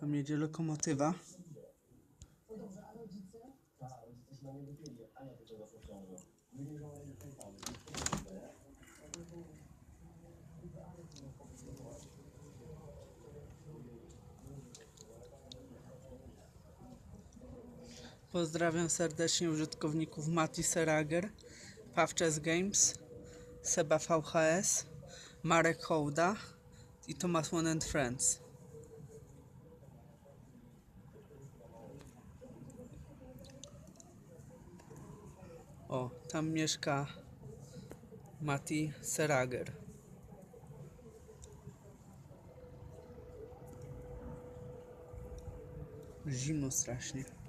Tam jedzie lokomotywa. Pozdrawiam serdecznie użytkowników Mati Serager, Pawczes Games, Seba VHS, Marek Hołda i Thomas One and Friends. O, tam mieszka Mati Serager. Zimno strasznie.